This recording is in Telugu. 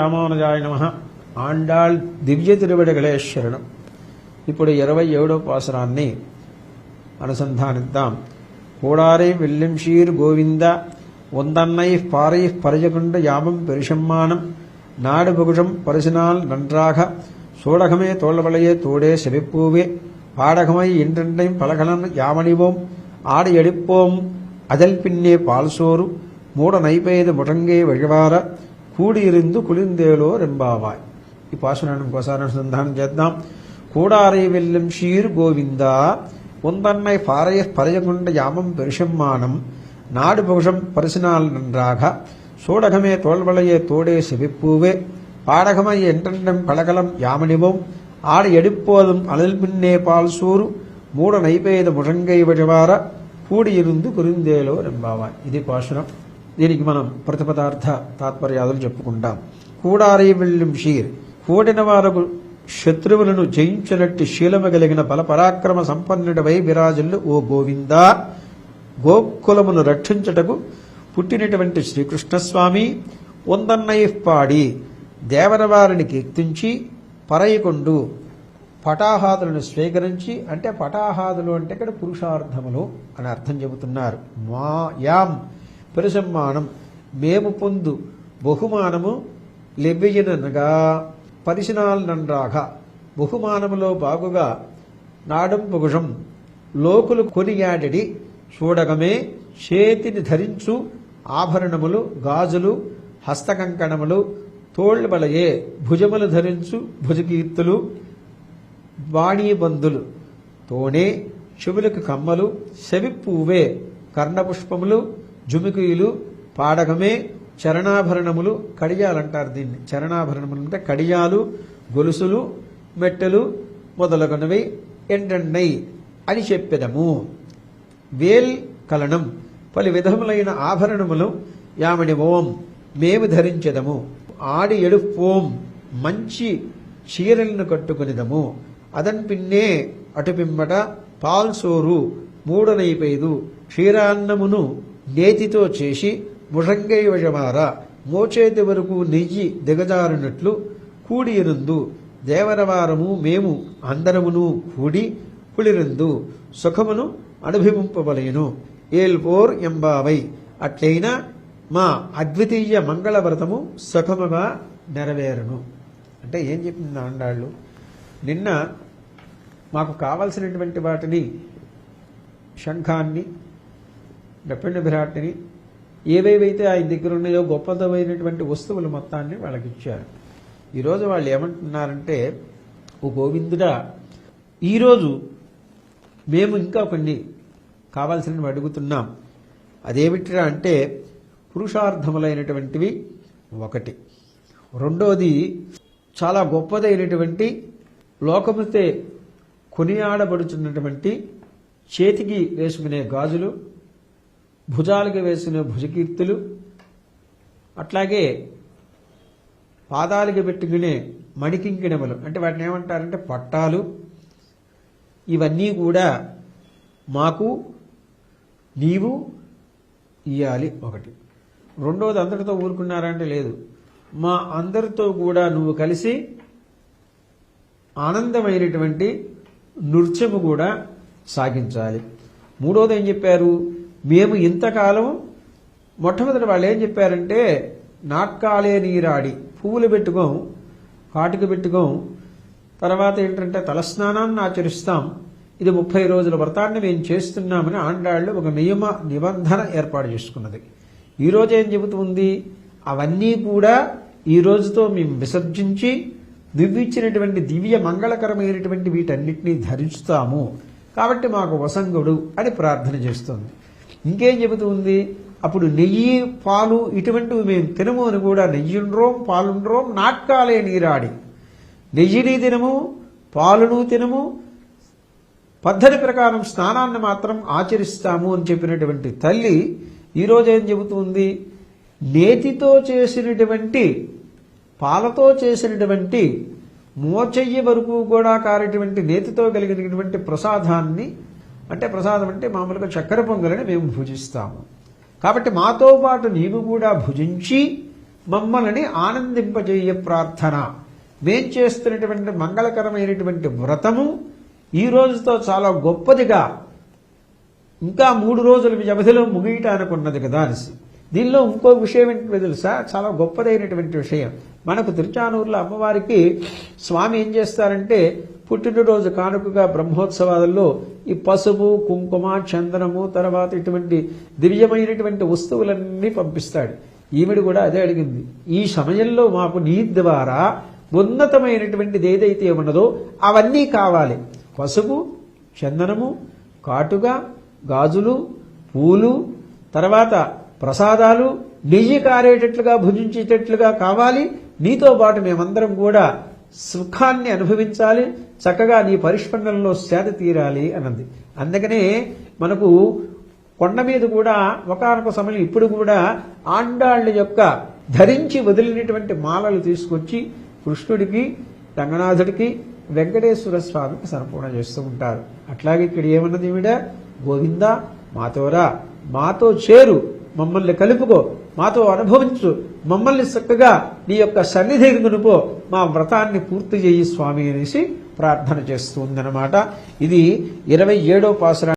ஸ்ரீமதே ராமானுஜாய நம ஆண்டாள் దివ్య తిరువడిగలే శరణం ఇప్పుడు ఇరవై ఏడో పాసరాన్ని అనుసంధానిద్దాం కూడారే వెల్లింషీర్ గోవింద ఒందన్నై పారై పరజగుండ యామం పెరుషమ్మానం நாடு புகுஷம் பரிசினால் நன்றாக சூடகமே தோல்வளையே தோடே செவிப்பூவே பாடகமை இன்றென்றையும் பலகலன் யாமணிவோம் ஆடி எடுப்போம் அதல் பின்னே பால் சோறு மூட நைபெய்து முடங்கே வழிவார கூடியிருந்து குளிர்ந்தேளோ ரெம்பாவாய் இப்பாசுரனும் கோசாரன் சந்தானம் சேத்தான் கூடாரை வெல்லும் ஷீர் கோவிந்தா உந்தன்மை பாறைய பறையகுண்ட யாமம் பெருஷம்மானம் நாடு புகழம் பரிசினால் நன்றாக சோடகமே தோல்வளையே தோடே செவிப்பூவே பாடகமை என்றென்றும் கலகலம் யாமணிவோம் ஆடு எடுப்போதும் அழல் பின்னே பால் சூறு மூட நைபேத முழங்கை வழிவார கூடியிருந்து குறிந்தேலோ என்பாவான் இது பாசுரம் దీనికి మనం ప్రతిపదార్థ తాత్పర్యాదులు చెప్పుకుంటాం. కూడారి వెళ్ళిం షీర్. కూడిన వారకు శత్రువులను జయించినట్టు శీలము కలిగిన బల పరాక్రమ సంపన్నుడవై విరాజులు ఓ గోవింద. గోకులమును రక్షించుటకు పుట్టినటువంటి శ్రీకృష్ణస్వామి ఒందన్నయ్య పాడి దేవరవారిని కీర్తించి పరయకొండు. పటాహాదులను స్వీకరించి అంటే పటాహాదులు అంటే ఇక్కడ పురుషార్థములు అని అర్థం చెబుతున్నారు. మా యాం పరిసమ్మానం మేము పొందు బహుమానము లెబ్బియనగా పరిశనాల్ నండ్రాగా బహుమానములో బాగుగా నాడం పొగుషం. లోకులు కొనియాడడి చూడగమే చేతిని ధరించు ఆభరణములు గాజులు హస్తకంకణములు తోళ్బలయే భుజములు ధరించు భుజకీర్తులు వాణీబందులు. తోనే చెవులకు కమ్మలు సెవిప్పువే కర్ణపుష్పములు జుమికీలు పాడగమే చరణాభరణములు కడియాలంటారు దీన్ని. చరణాభరణములు అంటే కడియాలు గొలుసులు మెట్టెలు మొదలగునవి ఎండన్నై అని చెప్పెదము. వేల్ కలనం పలు విధములైన ఆభరణములు యామని ఓం మేము ధరించెదము. ఆడి ఎడుపోం మంచి చీరలను కట్టుకునిదము. అదన్ పిన్నే అటుపిమ్మట పాల్సోరు మూడనైపైదు క్షీరాన్నమును నేతితో చేసి ముషంగై మోచేతి వరకు నెయ్యి దిగజారునట్లు కూడియనుందు దేవరవారము మేము అందరమును కూడి కుళిరందు సుఖమును అనుభవింపవలేను. ఏల్పోర్ ఎంబావై. అట్లయినా మా అద్వితీయ మంగళవ్రతము సుఖముగా నెరవేరును. అంటే ఏం చెప్పింది ఆండాళ్ళు నిన్న మాకు కావలసినటువంటి వాటిని శంఖాన్ని వెప్పండి విరాట్ని ఏవేవైతే ఆయన దగ్గర ఉన్నాయో గొప్పదమైనటువంటి వస్తువులు మొత్తాన్ని వాళ్ళకి ఇచ్చారు ఈరోజు వాళ్ళు ఏమంటున్నారంటే ఓ గోవిందుడా ఈరోజు మేము ఇంకా కొన్ని కావాల్సినవి అడుగుతున్నాం. అదేమిటిరా అంటే పురుషార్థములైనటువంటివి ఒకటి. రెండోది చాలా గొప్పదైనటువంటి లోకముతే కొనియాడబడుచున్నటువంటి చేతికి వేసుకునే గాజులు భుజాలకు వేసిన భుజకీర్తులు అట్లాగే పాదాలకి పెట్టుకునే మణికింకిణములు అంటే వాటిని ఏమంటారంటే పట్టాలు ఇవన్నీ కూడా మాకు నీవు ఇయ్యాలి ఒకటి. రెండోది అందరితో ఊరుకున్నారంటే లేదు. మా అందరితో కూడా నువ్వు కలిసి ఆనందమైనటువంటి నృత్యము కూడా సాగించాలి. మూడోది ఏం చెప్పారు? మేము ఇంతకాలం మొట్టమొదటి వాళ్ళు ఏం చెప్పారంటే నాట్కాలే నీరాడి పువ్వులు పెట్టుకోం కాటుకు పెట్టుకోం తర్వాత ఏంటంటే తలస్నానాన్ని ఆచరిస్తాం ఇది ముప్పై రోజుల వ్రతాన్ని మేము చేస్తున్నామని ఆండాళ్ళు ఒక నియమ నిబంధన ఏర్పాటు చేసుకున్నది. ఈ ఏం చెబుతుంది? అవన్నీ కూడా ఈ రోజుతో మేము విసర్జించి దివ్విచ్చినటువంటి దివ్య మంగళకరమైనటువంటి వీటన్నిటినీ ధరిస్తాము. కాబట్టి మాకు వసంగుడు అని ప్రార్థన చేస్తుంది. ఇంకేం చెబుతుంది? అప్పుడు నెయ్యి పాలు ఇటువంటివి మేము తినము అని కూడా నెయ్యుండ్రోం పాలుండ్రోం నాట్కాలే నీరాడి. నెయ్యిని తినము పాలును తినము పద్ధతి ప్రకారం స్నానాన్ని మాత్రం ఆచరిస్తాము అని చెప్పినటువంటి తల్లి ఈరోజు ఏం చెబుతుంది? నేతితో చేసినటువంటి పాలతో చేసినటువంటి మోచెయ్యి వరకు కూడా కారేటువంటి నేతితో కలిగినటువంటి ప్రసాదాన్ని అంటే ప్రసాదం అంటే మామూలుగా చక్కెర పొంగలని మేము భుజిస్తాము. కాబట్టి మాతో పాటు నీవు కూడా భుజించి మమ్మల్ని ఆనందింపజేయ ప్రార్థన. మేం చేస్తున్నటువంటి మంగళకరమైనటువంటి వ్రతము ఈ రోజుతో చాలా గొప్పదిగా ఇంకా మూడు రోజుల వ్యవధిలో ముగియటానికి ఉన్నది కదా అనేసి. దీనిలో ఇంకో విషయం ఏంటో తెలుసా? చాలా గొప్పదైనటువంటి విషయం. మనకు తిరుచానూరులో అమ్మవారికి స్వామి ఏం చేస్తారంటే పుట్టినరోజు కానుకగా బ్రహ్మోత్సవాలలో ఈ పసుపు కుంకుమ చందనము తర్వాత ఇటువంటి దివ్యమైనటువంటి వస్తువులన్నీ పంపిస్తాడు. ఈవిడ కూడా అదే అడిగింది. ఈ సమయంలో మాకు నీ ద్వారా ఉన్నతమైనటువంటిది ఏదైతే ఉన్నదో అవన్నీ కావాలి. పసుపు చందనము కాటుగా గాజులు పూలు తర్వాత ప్రసాదాలు నెయ్యి కారేటట్లుగా భుజించేటట్లుగా కావాలి. నీతో పాటు మేమందరం కూడా సుఖాన్ని అనుభవించాలి చక్కగా నీ పరిష్పందనలో సేద తీరాలి అన్నది అందుకనే మనకు కొండ మీద కూడా ఒకనొక సమయం ఇప్పుడు కూడా ఆండాళ్ళ యొక్క ధరించి వదిలినటువంటి మాలలు తీసుకొచ్చి కృష్ణుడికి రంగనాథుడికి వెంకటేశ్వర స్వామికి సమర్పణ చేస్తూ ఉంటారు. అట్లాగే ఇక్కడ ఏమన్నది ఈవిడ? గోవింద మాతోరా మాతో చేరు. మమ్మల్ని కలుపుకో. మాతో అనుభవించు. మమ్మల్ని చక్కగా నీ యొక్క సన్నిధికి కొనుపో మా వ్రతాన్ని పూర్తి చేయి స్వామి అనేసి ప్రార్థన చేస్తుందన్నమాట ఇది ఇరవై ఏడో పాసురా